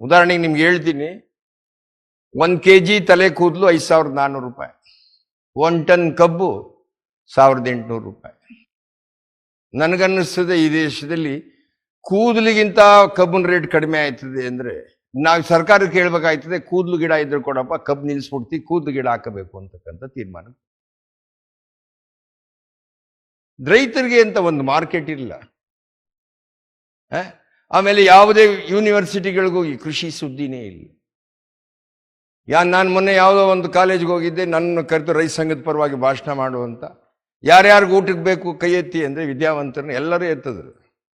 ಉದಾಹರಣೆಗೆ ನಿಮ್ಗೆ ಹೇಳ್ತೀನಿ, ಒಂದು ಕೆ ಜಿ ತಲೆ ಕೂದಲು ಐದು ಸಾವಿರದ ನಾನ್ನೂರು ರೂಪಾಯಿ. ಒನ್ ಟನ್ ಕಬ್ಬು ಸಾವಿರದ ಎಂಟುನೂರು ರೂಪಾಯಿ. ನನಗನ್ನಿಸ್ತದೆ ಈ ದೇಶದಲ್ಲಿ ಕೂದಲಿಗಿಂತ ಕಬ್ಬಿನ ರೇಟ್ ಕಡಿಮೆ ಆಯ್ತದೆ ಅಂದರೆ, ನಾವು ಸರ್ಕಾರಕ್ಕೆ ಹೇಳ್ಬೇಕಾಯ್ತದೆ, ಕೂದಲು ಗಿಡ ಇದ್ರೆ ಕೊಡಪ್ಪ, ಕಬ್ಬು ನಿಲ್ಲಿಸ್ಬಿಡ್ತಿ ಕೂದಲು ಗಿಡ ಹಾಕಬೇಕು ಅಂತಕ್ಕಂಥ ತೀರ್ಮಾನ. ರೈತರಿಗೆ ಅಂತ ಒಂದು ಮಾರ್ಕೆಟ್ ಇಲ್ಲ? ಆಮೇಲೆ ಯಾವುದೇ ಯೂನಿವರ್ಸಿಟಿಗಳಿಗೂ ಈ ಕೃಷಿ ಸುದ್ದಿನೇ ಇಲ್ಲ. ಯಾ, ನಾನು ಮೊನ್ನೆ ಯಾವುದೋ ಒಂದು ಕಾಲೇಜ್ಗೆ ಹೋಗಿದ್ದೆ, ನನ್ನ ಕರೆದು ರೈತ ಸಂಘದ ಪರವಾಗಿ ಭಾಷಣ ಮಾಡುವಂತ ಯಾರ್ಯಾರಿಗೆ ಊಟಕ್ಕೆ ಬೇಕು, ಕೈ ಎತ್ತಿ ಅಂದರೆ ವಿದ್ಯಾವಂತರನ್ನ ಎಲ್ಲರೂ ಎತ್ತದ್ರು.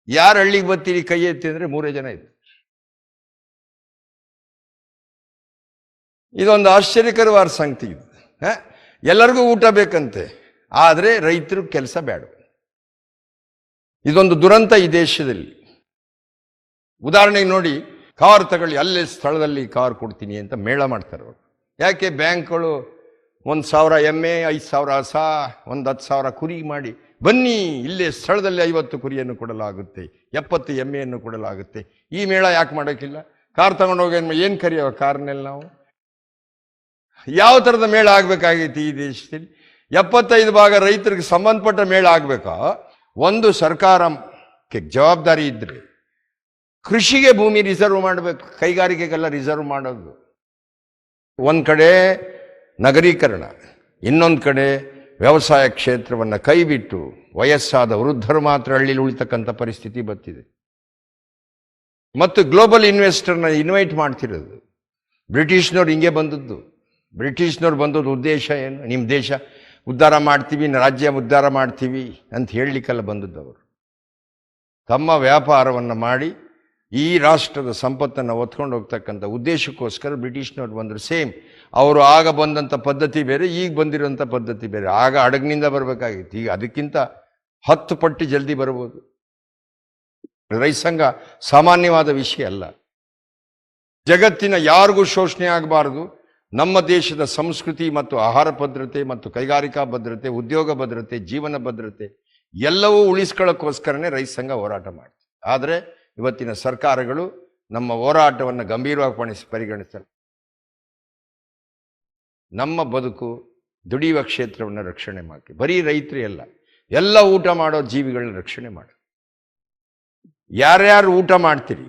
ಯಾರು ಹಳ್ಳಿಗೆ ಬರ್ತೀರಿ, ಕೈ ಎತ್ತಿ ಅಂದರೆ ಮೂರೇ ಜನ ಇತ್ತು ಇದೊಂದು ಆಶ್ಚರ್ಯಕರವಾದ ಸಂಗತಿ ಇದು? ಎಲ್ಲರಿಗೂ ಊಟ ಬೇಕಂತೆ, ಆದರೆ ರೈತರು ಕೆಲಸ ಬೇಡ. ಇದೊಂದು ದುರಂತ ಈ ದೇಶದಲ್ಲಿ. ಉದಾಹರಣೆಗೆ ನೋಡಿ, ಕಾರ್ ತಗೊಳ್ಳಿ, ಅಲ್ಲೇ ಸ್ಥಳದಲ್ಲಿ ಕಾರ್ ಕೊಡ್ತೀನಿ ಅಂತ ಮೇಳ ಮಾಡ್ತಾರೆ ಅವರು. ಯಾಕೆ ಬ್ಯಾಂಕ್ಗಳು ಒಂದು ಸಾವಿರ ಎಮ್ಮೆ ಐದು ಸಾವಿರ ಹಸ ಒಂದು ಹತ್ತು ಸಾವಿರ ಕುರಿ ಮಾಡಿ, ಬನ್ನಿ, ಇಲ್ಲೇ ಸ್ಥಳದಲ್ಲಿ ಐವತ್ತು ಕುರಿಯನ್ನು ಕೊಡಲಾಗುತ್ತೆ, ಎಪ್ಪತ್ತು ಎಮ್ಮೆಯನ್ನು ಕೊಡಲಾಗುತ್ತೆ. ಈ ಮೇಳ ಯಾಕೆ ಮಾಡೋಕ್ಕಿಲ್ಲ? ಕಾರ್ ತಗೊಂಡೋಗಿ ಏನು ಕರೆಯೋ ಕಾರ್ನಲ್ಲಿ ನಾವು? ಯಾವ ಥರದ ಮೇಳ ಆಗಬೇಕಾಗೈತಿ ಈ ದೇಶದಲ್ಲಿ? ಎಪ್ಪತ್ತೈದು ಭಾಗ ರೈತರಿಗೆ ಸಂಬಂಧಪಟ್ಟ ಮೇಳ ಆಗಬೇಕಾ? ಒಂದು ಸರ್ಕಾರಕ್ಕೆ ಜವಾಬ್ದಾರಿ ಇದ್ದರೆ ಕೃಷಿಗೆ ಭೂಮಿ ರಿಸರ್ವ್ ಮಾಡಬೇಕು. ಕೈಗಾರಿಕೆಗೆಲ್ಲ ರಿಸರ್ವ್ ಮಾಡೋದು. ಒಂದು ಕಡೆ ನಗರೀಕರಣ, ಇನ್ನೊಂದು ಕಡೆ ವ್ಯವಸಾಯ ಕ್ಷೇತ್ರವನ್ನು ಕೈಬಿಟ್ಟು ವಯಸ್ಸಾದ ವೃದ್ಧರು ಮಾತ್ರ ಹಳ್ಳಿಲಿ ಉಳಿತಕ್ಕಂಥ ಪರಿಸ್ಥಿತಿ ಬರ್ತಿದೆ. ಮತ್ತು ಗ್ಲೋಬಲ್ ಇನ್ವೆಸ್ಟರ್ನ ಇನ್ವೈಟ್ ಮಾಡ್ತಿರೋದು. ಬ್ರಿಟಿಷ್ನವ್ರು ಹಿಂಗೆ ಬಂದದ್ದು. ಬ್ರಿಟಿಷ್ನವ್ರು ಬಂದದ್ದು ಉದ್ದೇಶ ಏನು? ನಿಮ್ಮ ದೇಶ ಉದ್ಧಾರ ಮಾಡ್ತೀವಿ ರಾಜ್ಯ ಉದ್ಧಾರ ಮಾಡ್ತೀವಿ ಅಂತ ಹೇಳಲಿಕ್ಕೆಲ್ಲ ಬಂದದ್ದು ಅವರು. ತಮ್ಮ ವ್ಯಾಪಾರವನ್ನು ಮಾಡಿ ಈ ರಾಷ್ಟ್ರದ ಸಂಪತ್ತನ್ನು ಒತ್ಕೊಂಡು ಹೋಗ್ತಕ್ಕಂಥ ಉದ್ದೇಶಕ್ಕೋಸ್ಕರ ಬ್ರಿಟಿಷ್ನವ್ರು ಬಂದರು. ಸೇಮ್, ಅವರು ಆಗ ಬಂದಂಥ ಪದ್ಧತಿ ಬೇರೆ, ಈಗ ಬಂದಿರೋಂಥ ಪದ್ಧತಿ ಬೇರೆ. ಆಗ ಹಡಗಿನಿಂದ ಬರಬೇಕಾಗಿತ್ತು. ಈಗ ಅದಕ್ಕಿಂತ ಹತ್ತು ಪಟ್ಟು ಜಲ್ದಿ ಬರ್ಬೋದು. ರೈತ ಸಂಘ ಸಾಮಾನ್ಯವಾದ ವಿಷಯ ಅಲ್ಲ. ಜಗತ್ತಿನ ಯಾರಿಗೂ ಶೋಷಣೆ ಆಗಬಾರದು. ನಮ್ಮ ದೇಶದ ಸಂಸ್ಕೃತಿ ಮತ್ತು ಆಹಾರ ಭದ್ರತೆ ಮತ್ತು ಕೈಗಾರಿಕಾ ಭದ್ರತೆ, ಉದ್ಯೋಗ ಭದ್ರತೆ, ಜೀವನ ಭದ್ರತೆ ಎಲ್ಲವೂ ಉಳಿಸ್ಕೊಳ್ಳೋಕ್ಕೋಸ್ಕರನೇ ರೈತ ಸಂಘ ಹೋರಾಟ ಮಾಡ್ತೀವಿ ಆದರೆ ಇವತ್ತಿನ ಸರ್ಕಾರಗಳು ನಮ್ಮ ಹೋರಾಟವನ್ನು ಗಂಭೀರವಾಗಿ ಪಣಿಸಿ ಪರಿಗಣಿಸಲ್ಲ ನಮ್ಮ ಬದುಕು ದುಡಿಯುವ ಕ್ಷೇತ್ರವನ್ನು ರಕ್ಷಣೆ ಮಾಡಿ ಬರೀ ರೈತರೇ ಅಲ್ಲ, ಎಲ್ಲ ಊಟ ಮಾಡೋ ಜೀವಿಗಳನ್ನ ರಕ್ಷಣೆ ಮಾಡಿ ಯಾರ್ಯಾರು ಊಟ ಮಾಡ್ತೀರಿ,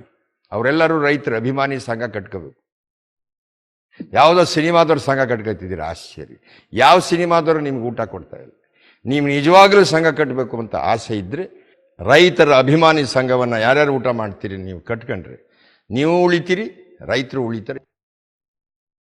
ಅವರೆಲ್ಲರೂ ರೈತರು, ಅಭಿಮಾನಿ ಸಂಘ ಕಟ್ಕೋಬೇಕು. ಯಾವುದೋ ಸಿನಿಮಾದವ್ರು ಸಂಘ ಕಟ್ಕೊತಿದ್ದೀರಾ, ಆಶ್ಚರ್ಯ. ಯಾವ ಸಿನಿಮಾದವರು ನಿಮ್ಗೆ ಊಟ ಕೊಡ್ತಾ ಇಲ್ಲ? ನೀವು ನಿಜವಾಗಲೂ ಸಂಘ ಕಟ್ಟಬೇಕು ಅಂತ ಆಸೆ ಇದ್ದರೆ ರೈತರ ಅಭಿಮಾನಿ ಸಂಘವನ್ನು ಯಾರ್ಯಾರು ಊಟ ಮಾಡ್ತೀರಿ ನೀವು? ಕಟ್ಕೊಂಡ್ರೆ. ನೀವು ಉಳಿತೀರಿ ರೈತರು ಉಳಿತಾರೆ.